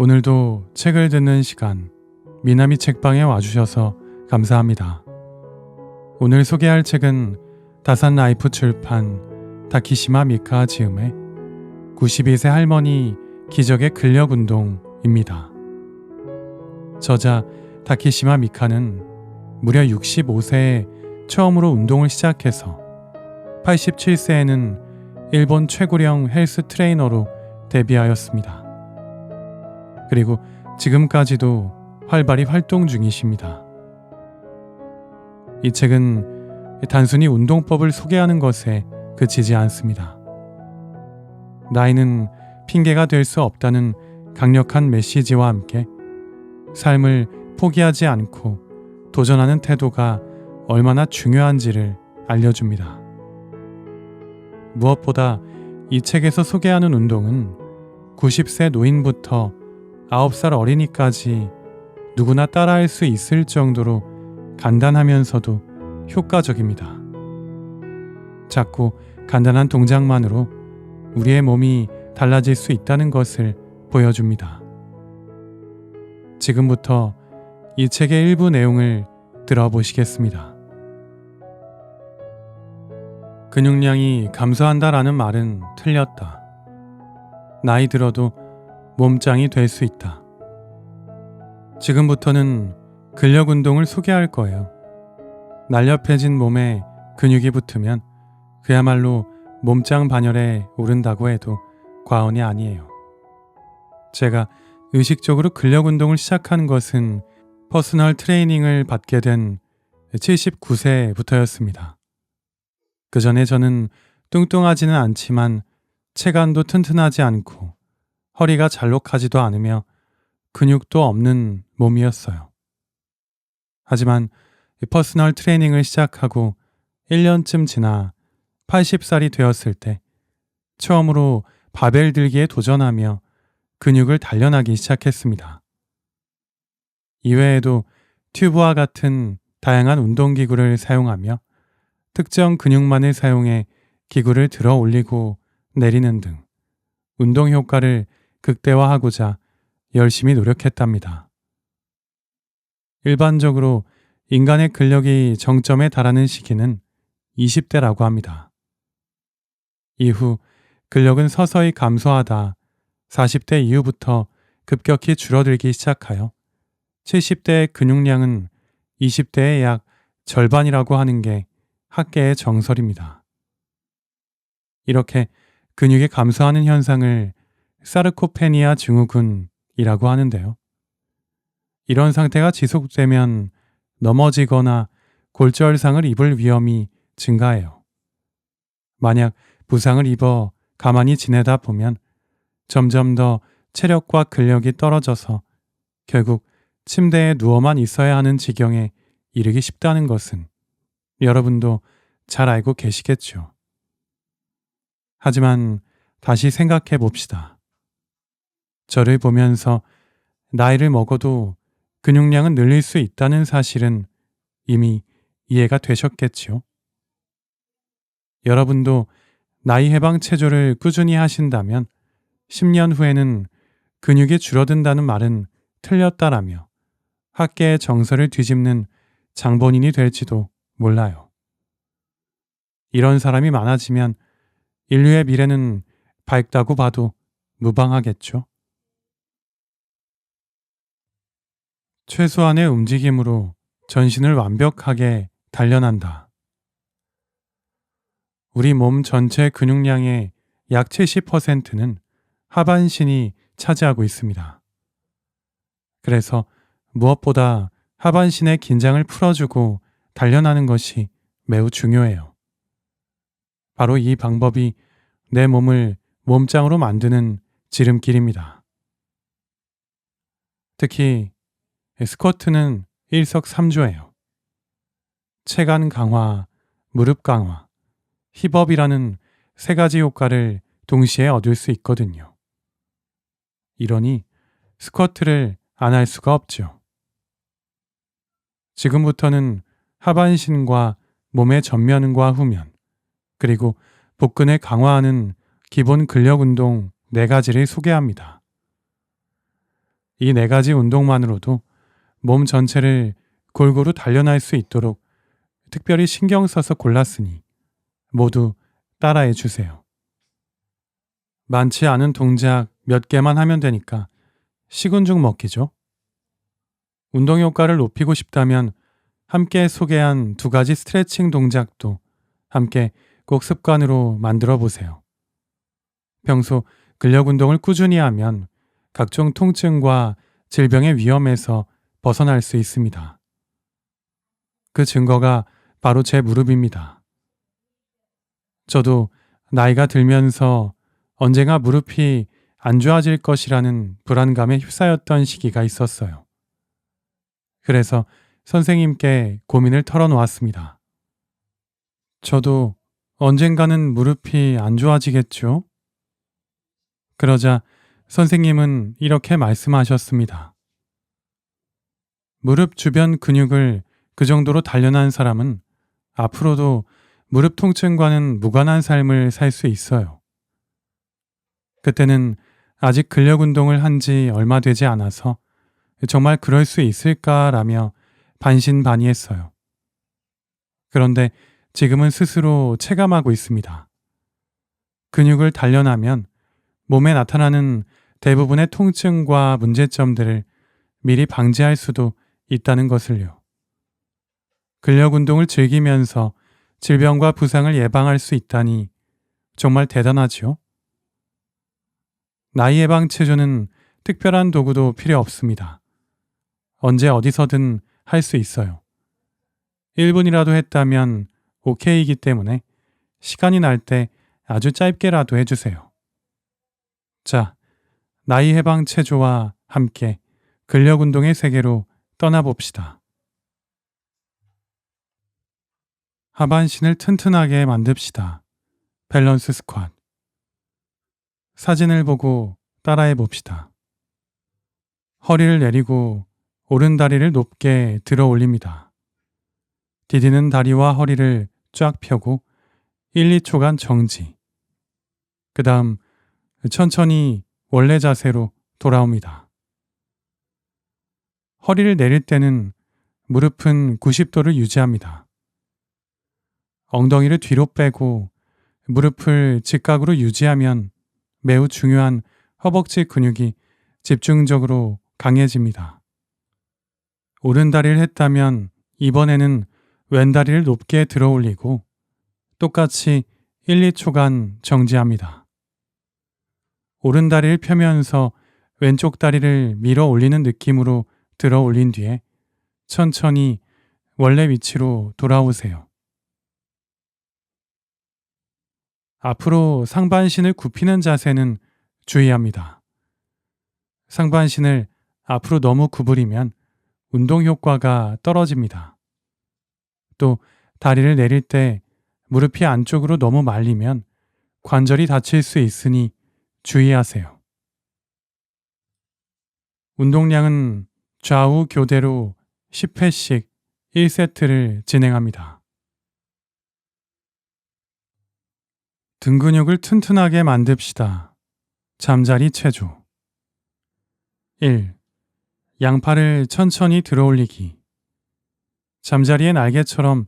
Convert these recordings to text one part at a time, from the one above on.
오늘도 책을 듣는 시간 미나미 책방에 와주셔서 감사합니다. 오늘 소개할 책은 다산 라이프 출판 다키시마 미카 지음의 92세 할머니 기적의 근력 운동입니다. 저자 다키시마 미카는 무려 65세에 처음으로 운동을 시작해서 87세에는 일본 최고령 헬스 트레이너로 데뷔하였습니다. 그리고 지금까지도 활발히 활동 중이십니다. 이 책은 단순히 운동법을 소개하는 것에 그치지 않습니다. 나이는 핑계가 될 수 없다는 강력한 메시지와 함께 삶을 포기하지 않고 도전하는 태도가 얼마나 중요한지를 알려줍니다. 무엇보다 이 책에서 소개하는 운동은 90세 노인부터 9살 어린이까지 누구나 따라할 수 있을 정도로 간단하면서도 효과적입니다. 작고 간단한 동작만으로 우리의 몸이 달라질 수 있다는 것을 보여줍니다. 지금부터 이 책의 일부 내용을 들어보시겠습니다. 근육량이 감소한다라는 말은 틀렸다. 나이 들어도 몸짱이 될 수 있다. 지금부터는 근력 운동을 소개할 거예요. 날렵해진 몸에 근육이 붙으면 그야말로 몸짱 반열에 오른다고 해도 과언이 아니에요. 제가 의식적으로 근력 운동을 시작한 것은 퍼스널 트레이닝을 받게 된 79세부터였습니다. 그 전에 저는 뚱뚱하지는 않지만 체간도 튼튼하지 않고 허리가 잘록하지도 않으며 근육도 없는 몸이었어요. 하지만 퍼스널 트레이닝을 시작하고 1년쯤 지나 80살이 되었을 때 처음으로 바벨 들기에 도전하며 근육을 단련하기 시작했습니다. 이외에도 튜브와 같은 다양한 운동기구를 사용하며 특정 근육만을 사용해 기구를 들어 올리고 내리는 등 운동 효과를 극대화하고자 열심히 노력했답니다. 일반적으로 인간의 근력이 정점에 달하는 시기는 20대라고 합니다. 이후 근력은 서서히 감소하다 40대 이후부터 급격히 줄어들기 시작하여 70대의 근육량은 20대의 약 절반이라고 하는 게 학계의 정설입니다. 이렇게 근육이 감소하는 현상을 사르코페니아 증후군이라고 하는데요. 이런 상태가 지속되면 넘어지거나 골절상을 입을 위험이 증가해요. 만약 부상을 입어 가만히 지내다 보면 점점 더 체력과 근력이 떨어져서 결국 침대에 누워만 있어야 하는 지경에 이르기 쉽다는 것은 여러분도 잘 알고 계시겠죠. 하지만 다시 생각해 봅시다. 저를 보면서 나이를 먹어도 근육량은 늘릴 수 있다는 사실은 이미 이해가 되셨겠지요. 여러분도 나이 해방 체조를 꾸준히 하신다면 10년 후에는 근육이 줄어든다는 말은 틀렸다라며 학계의 정서를 뒤집는 장본인이 될지도 몰라요. 이런 사람이 많아지면 인류의 미래는 밝다고 봐도 무방하겠죠. 최소한의 움직임으로 전신을 완벽하게 단련한다. 우리 몸 전체 근육량의 약 70%는 하반신이 차지하고 있습니다. 그래서 무엇보다 하반신의 긴장을 풀어주고 단련하는 것이 매우 중요해요. 바로 이 방법이 내 몸을 몸짱으로 만드는 지름길입니다. 특히 스쿼트는 일석삼조예요. 체간 강화, 무릎 강화, 힙업이라는 세 가지 효과를 동시에 얻을 수 있거든요. 이러니 스쿼트를 안 할 수가 없죠. 지금부터는 하반신과 몸의 전면과 후면, 그리고 복근을 강화하는 기본 근력 운동 네 가지를 소개합니다. 이 네 가지 운동만으로도 몸 전체를 골고루 단련할 수 있도록 특별히 신경 써서 골랐으니 모두 따라해 주세요. 많지 않은 동작 몇 개만 하면 되니까 식은 죽 먹기죠. 운동 효과를 높이고 싶다면 함께 소개한 두 가지 스트레칭 동작도 함께 꼭 습관으로 만들어 보세요. 평소 근력 운동을 꾸준히 하면 각종 통증과 질병의 위험에서 벗어날 수 있습니다. 그 증거가 바로 제 무릎입니다. 저도 나이가 들면서 언젠가 무릎이 안 좋아질 것이라는 불안감에 휩싸였던 시기가 있었어요. 그래서 선생님께 고민을 털어놓았습니다. 저도 언젠가는 무릎이 안 좋아지겠죠? 그러자 선생님은 이렇게 말씀하셨습니다. 무릎 주변 근육을 그 정도로 단련한 사람은 앞으로도 무릎 통증과는 무관한 삶을 살 수 있어요. 그때는 아직 근력 운동을 한 지 얼마 되지 않아서 정말 그럴 수 있을까라며 반신반의했어요. 그런데 지금은 스스로 체감하고 있습니다. 근육을 단련하면 몸에 나타나는 대부분의 통증과 문제점들을 미리 방지할 수도 있다는 것을요. 근력 운동을 즐기면서 질병과 부상을 예방할 수 있다니 정말 대단하지요? 나이 예방 체조는 특별한 도구도 필요 없습니다. 언제 어디서든 할 수 있어요. 1분이라도 했다면 오케이이기 때문에 시간이 날 때 아주 짧게라도 해주세요. 자, 나이 해방 체조와 함께 근력 운동의 세계로 떠나봅시다. 하반신을 튼튼하게 만듭시다. 밸런스 스쿼트. 사진을 보고 따라해 봅시다. 허리를 내리고 오른 다리를 높게 들어 올립니다. 디디는 다리와 허리를 쫙 펴고 1, 2초간 정지. 그 다음 천천히 원래 자세로 돌아옵니다. 허리를 내릴 때는 무릎은 90도를 유지합니다. 엉덩이를 뒤로 빼고 무릎을 직각으로 유지하면 매우 중요한 허벅지 근육이 집중적으로 강해집니다. 오른다리를 했다면 이번에는 왼다리를 높게 들어 올리고 똑같이 1, 2초간 정지합니다. 오른다리를 펴면서 왼쪽 다리를 밀어 올리는 느낌으로 들어 올린 뒤에 천천히 원래 위치로 돌아오세요. 앞으로 상반신을 굽히는 자세는 주의합니다. 상반신을 앞으로 너무 구부리면 운동 효과가 떨어집니다. 또 다리를 내릴 때 무릎이 안쪽으로 너무 말리면 관절이 다칠 수 있으니 주의하세요. 운동량은 좌우 교대로 10회씩 1세트를 진행합니다. 등 근육을 튼튼하게 만듭시다. 잠자리 체조 1. 양팔을 천천히 들어 올리기 잠자리의 날개처럼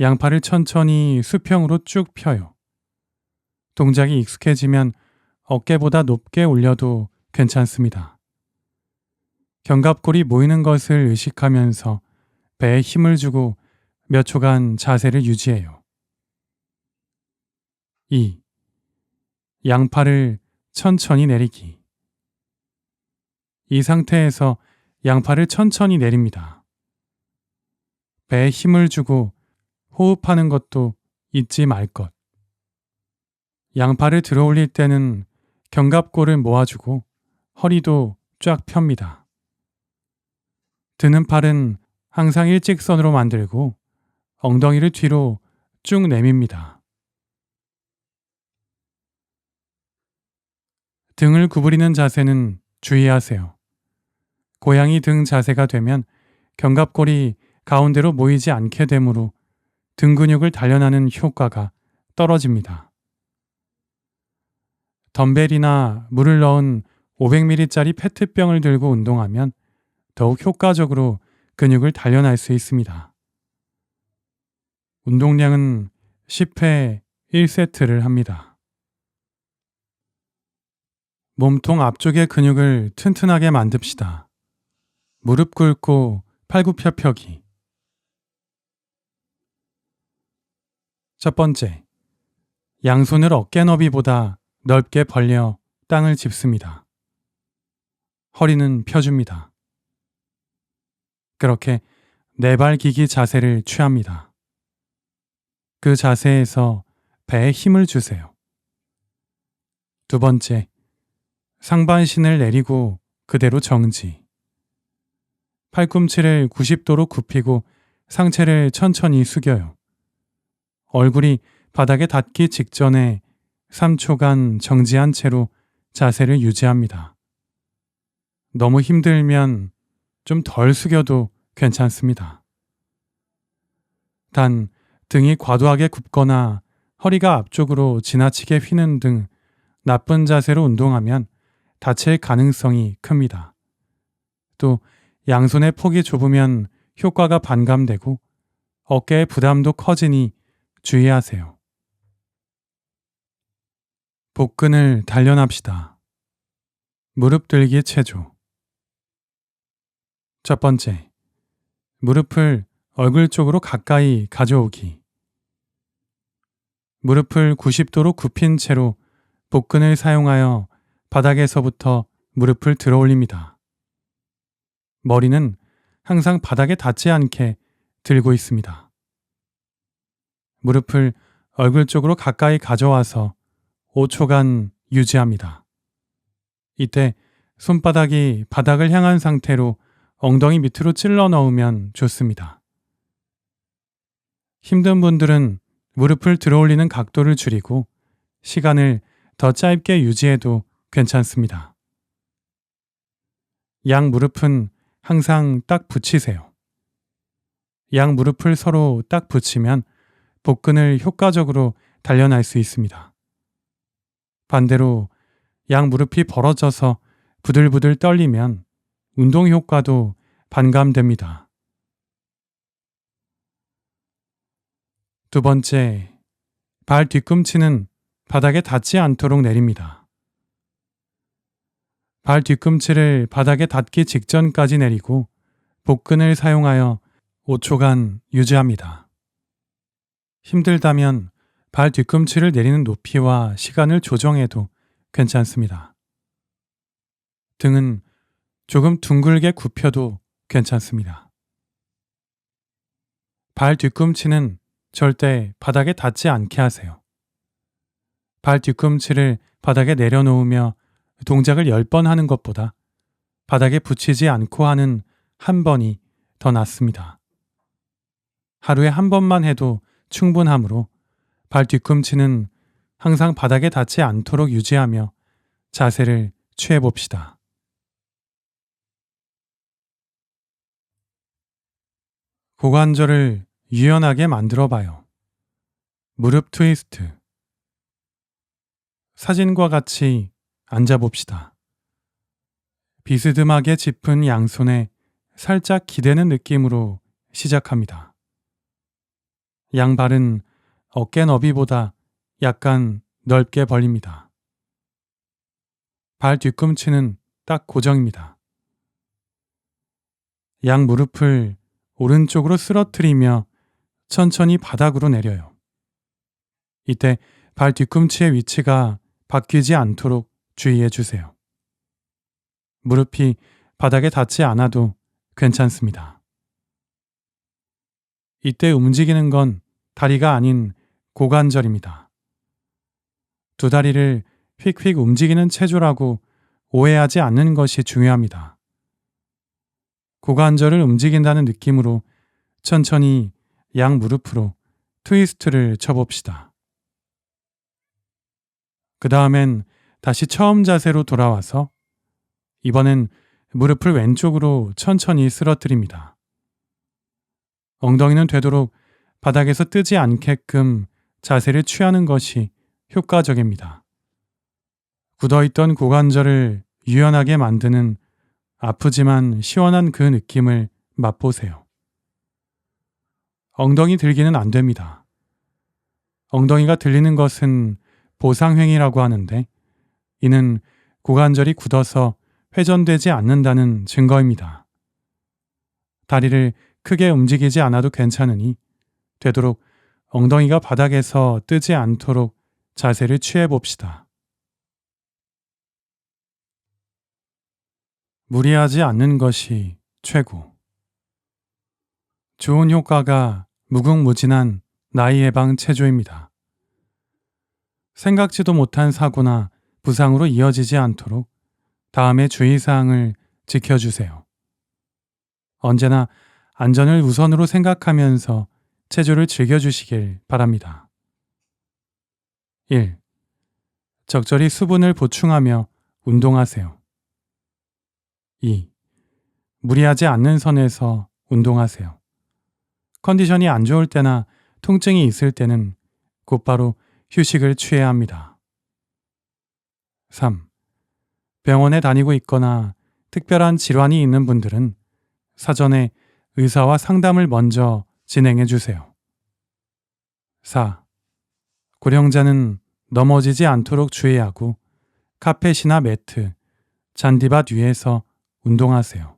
양팔을 천천히 수평으로 쭉 펴요. 동작이 익숙해지면 어깨보다 높게 올려도 괜찮습니다. 견갑골이 모이는 것을 의식하면서 배에 힘을 주고 몇 초간 자세를 유지해요. 2. 양팔을 천천히 내리기. 이 상태에서 양팔을 천천히 내립니다. 배에 힘을 주고 호흡하는 것도 잊지 말 것. 양팔을 들어 올릴 때는 견갑골을 모아주고 허리도 쫙 펴니다. 드는 팔은 항상 일직선으로 만들고 엉덩이를 뒤로 쭉 내밉니다. 등을 구부리는 자세는 주의하세요. 고양이 등 자세가 되면 견갑골이 가운데로 모이지 않게 되므로 등 근육을 단련하는 효과가 떨어집니다. 덤벨이나 물을 넣은 500ml짜리 페트병을 들고 운동하면 더욱 효과적으로 근육을 단련할 수 있습니다. 운동량은 10회 1세트를 합니다. 몸통 앞쪽의 근육을 튼튼하게 만듭시다. 무릎 꿇고 팔굽혀펴기. 첫 번째, 양손을 어깨 너비보다 넓게 벌려 땅을 짚습니다. 허리는 펴줍니다. 그렇게 네발기기 자세를 취합니다. 그 자세에서 배에 힘을 주세요. 두 번째, 상반신을 내리고 그대로 정지. 팔꿈치를 90도로 굽히고 상체를 천천히 숙여요. 얼굴이 바닥에 닿기 직전에 3초간 정지한 채로 자세를 유지합니다. 너무 힘들면 좀 덜 숙여도 괜찮습니다. 단 등이 과도하게 굽거나 허리가 앞쪽으로 지나치게 휘는 등 나쁜 자세로 운동하면 다칠 가능성이 큽니다. 또 양손의 폭이 좁으면 효과가 반감되고 어깨의 부담도 커지니 주의하세요. 복근을 단련합시다. 무릎 들기 체조. 첫 번째, 무릎을 얼굴 쪽으로 가까이 가져오기. 무릎을 90도로 굽힌 채로 복근을 사용하여 바닥에서부터 무릎을 들어 올립니다. 머리는 항상 바닥에 닿지 않게 들고 있습니다. 무릎을 얼굴 쪽으로 가까이 가져와서 5초간 유지합니다. 이때 손바닥이 바닥을 향한 상태로 엉덩이 밑으로 찔러 넣으면 좋습니다. 힘든 분들은 무릎을 들어 올리는 각도를 줄이고 시간을 더 짧게 유지해도 괜찮습니다. 양 무릎은 항상 딱 붙이세요. 양 무릎을 서로 딱 붙이면 복근을 효과적으로 단련할 수 있습니다. 반대로 양 무릎이 벌어져서 부들부들 떨리면 운동 효과도 반감됩니다. 두 번째, 발 뒤꿈치는 바닥에 닿지 않도록 내립니다. 발 뒤꿈치를 바닥에 닿기 직전까지 내리고 복근을 사용하여 5초간 유지합니다. 힘들다면 발 뒤꿈치를 내리는 높이와 시간을 조정해도 괜찮습니다. 등은 조금 둥글게 굽혀도 괜찮습니다. 발 뒤꿈치는 절대 바닥에 닿지 않게 하세요. 발 뒤꿈치를 바닥에 내려놓으며 동작을 10번 하는 것보다 바닥에 붙이지 않고 하는 한 번이 더 낫습니다. 하루에 한 번만 해도 충분하므로 발 뒤꿈치는 항상 바닥에 닿지 않도록 유지하며 자세를 취해 봅시다. 고관절을 유연하게 만들어 봐요. 무릎 트위스트. 사진과 같이 앉아 봅시다. 비스듬하게 짚은 양손에 살짝 기대는 느낌으로 시작합니다. 양발은 어깨 너비보다 약간 넓게 벌립니다. 발 뒤꿈치는 딱 고정입니다. 양 무릎을 오른쪽으로 쓰러뜨리며 천천히 바닥으로 내려요. 이때 발 뒤꿈치의 위치가 바뀌지 않도록 주의해 주세요. 무릎이 바닥에 닿지 않아도 괜찮습니다. 이때 움직이는 건 다리가 아닌 고관절입니다. 두 다리를 휙휙 움직이는 체조라고 오해하지 않는 것이 중요합니다. 고관절을 움직인다는 느낌으로 천천히 양 무릎으로 트위스트를 쳐봅시다. 그 다음엔 다시 처음 자세로 돌아와서 이번엔 무릎을 왼쪽으로 천천히 쓰러뜨립니다. 엉덩이는 되도록 바닥에서 뜨지 않게끔 자세를 취하는 것이 효과적입니다. 굳어있던 고관절을 유연하게 만드는 아프지만 시원한 그 느낌을 맛보세요. 엉덩이 들기는 안 됩니다. 엉덩이가 들리는 것은 보상행위라고 하는데 이는 고관절이 굳어서 회전되지 않는다는 증거입니다. 다리를 크게 움직이지 않아도 괜찮으니 되도록 엉덩이가 바닥에서 뜨지 않도록 자세를 취해 봅시다. 무리하지 않는 것이 최고. 좋은 효과가 무궁무진한 나이 예방 체조입니다. 생각지도 못한 사고나 부상으로 이어지지 않도록 다음의 주의사항을 지켜주세요. 언제나 안전을 우선으로 생각하면서 체조를 즐겨주시길 바랍니다. 1. 적절히 수분을 보충하며 운동하세요. 2. 무리하지 않는 선에서 운동하세요. 컨디션이 안 좋을 때나 통증이 있을 때는 곧바로 휴식을 취해야 합니다. 3. 병원에 다니고 있거나 특별한 질환이 있는 분들은 사전에 의사와 상담을 먼저 진행해 주세요. 4. 고령자는 넘어지지 않도록 주의하고 카펫이나 매트, 잔디밭 위에서 운동하세요.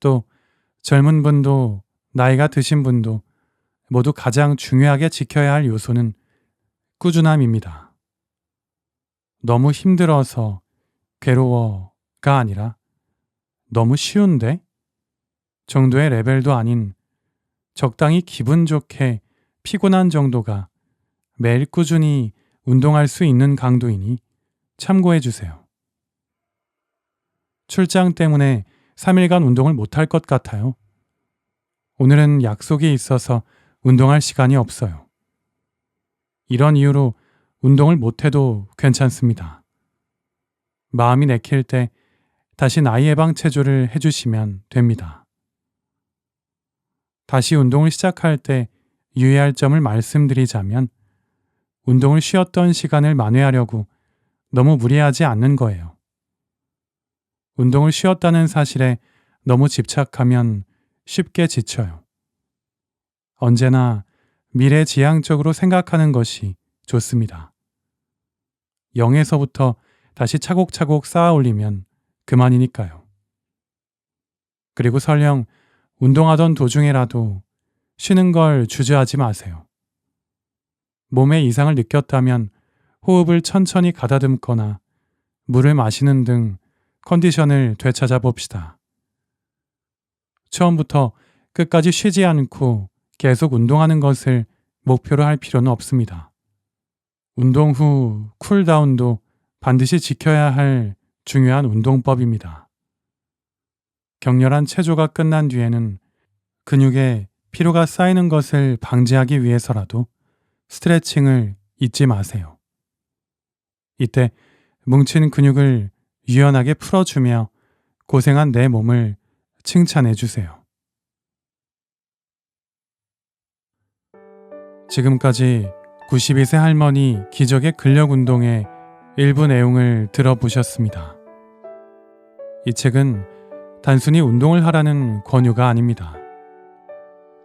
또 젊은 분도 나이가 드신 분도 모두 가장 중요하게 지켜야 할 요소는 꾸준함입니다. 너무 힘들어서 괴로워가 아니라 너무 쉬운데 정도의 레벨도 아닌 적당히 기분 좋게 피곤한 정도가 매일 꾸준히 운동할 수 있는 강도이니 참고해 주세요. 출장 때문에 3일간 운동을 못할 것 같아요. 오늘은 약속이 있어서 운동할 시간이 없어요. 이런 이유로 운동을 못해도 괜찮습니다. 마음이 내킬 때 다시 나이 예방 체조를 해주시면 됩니다. 다시 운동을 시작할 때 유의할 점을 말씀드리자면 운동을 쉬었던 시간을 만회하려고 너무 무리하지 않는 거예요. 운동을 쉬었다는 사실에 너무 집착하면 쉽게 지쳐요. 언제나 미래 지향적으로 생각하는 것이 좋습니다. 0에서부터 다시 차곡차곡 쌓아 올리면 그만이니까요. 그리고 설령 운동하던 도중에라도 쉬는 걸 주저하지 마세요. 몸에 이상을 느꼈다면 호흡을 천천히 가다듬거나 물을 마시는 등 컨디션을 되찾아 봅시다. 처음부터 끝까지 쉬지 않고 계속 운동하는 것을 목표로 할 필요는 없습니다. 운동 후 쿨다운도 반드시 지켜야 할 중요한 운동법입니다. 격렬한 체조가 끝난 뒤에는 근육에 피로가 쌓이는 것을 방지하기 위해서라도 스트레칭을 잊지 마세요. 이때 뭉친 근육을 유연하게 풀어주며 고생한 내 몸을 칭찬해 주세요. 지금까지 92세 할머니 기적의 근력 운동의 일부 내용을 들어보셨습니다. 이 책은 단순히 운동을 하라는 권유가 아닙니다.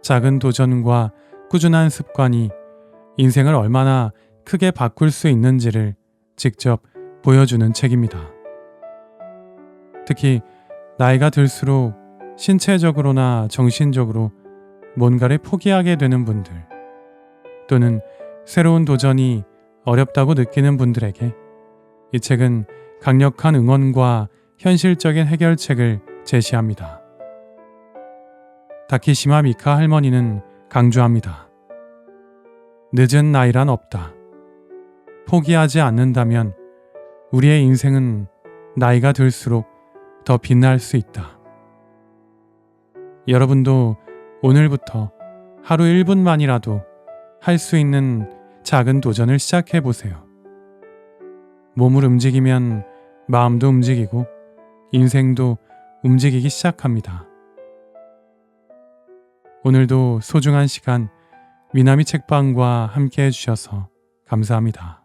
작은 도전과 꾸준한 습관이 인생을 얼마나 크게 바꿀 수 있는지를 직접 보여주는 책입니다. 특히 나이가 들수록 신체적으로나 정신적으로 뭔가를 포기하게 되는 분들 또는 새로운 도전이 어렵다고 느끼는 분들에게 이 책은 강력한 응원과 현실적인 해결책을 제시합니다. 다키시마 미카 할머니는 강조합니다. 늦은 나이란 없다. 포기하지 않는다면 우리의 인생은 나이가 들수록 더 빛날 수 있다. 여러분도 오늘부터 하루 1분만이라도 할 수 있는 작은 도전을 시작해 보세요. 몸을 움직이면 마음도 움직이고 인생도 움직이기 시작합니다. 오늘도 소중한 시간 미나미 책방과 함께 해주셔서 감사합니다.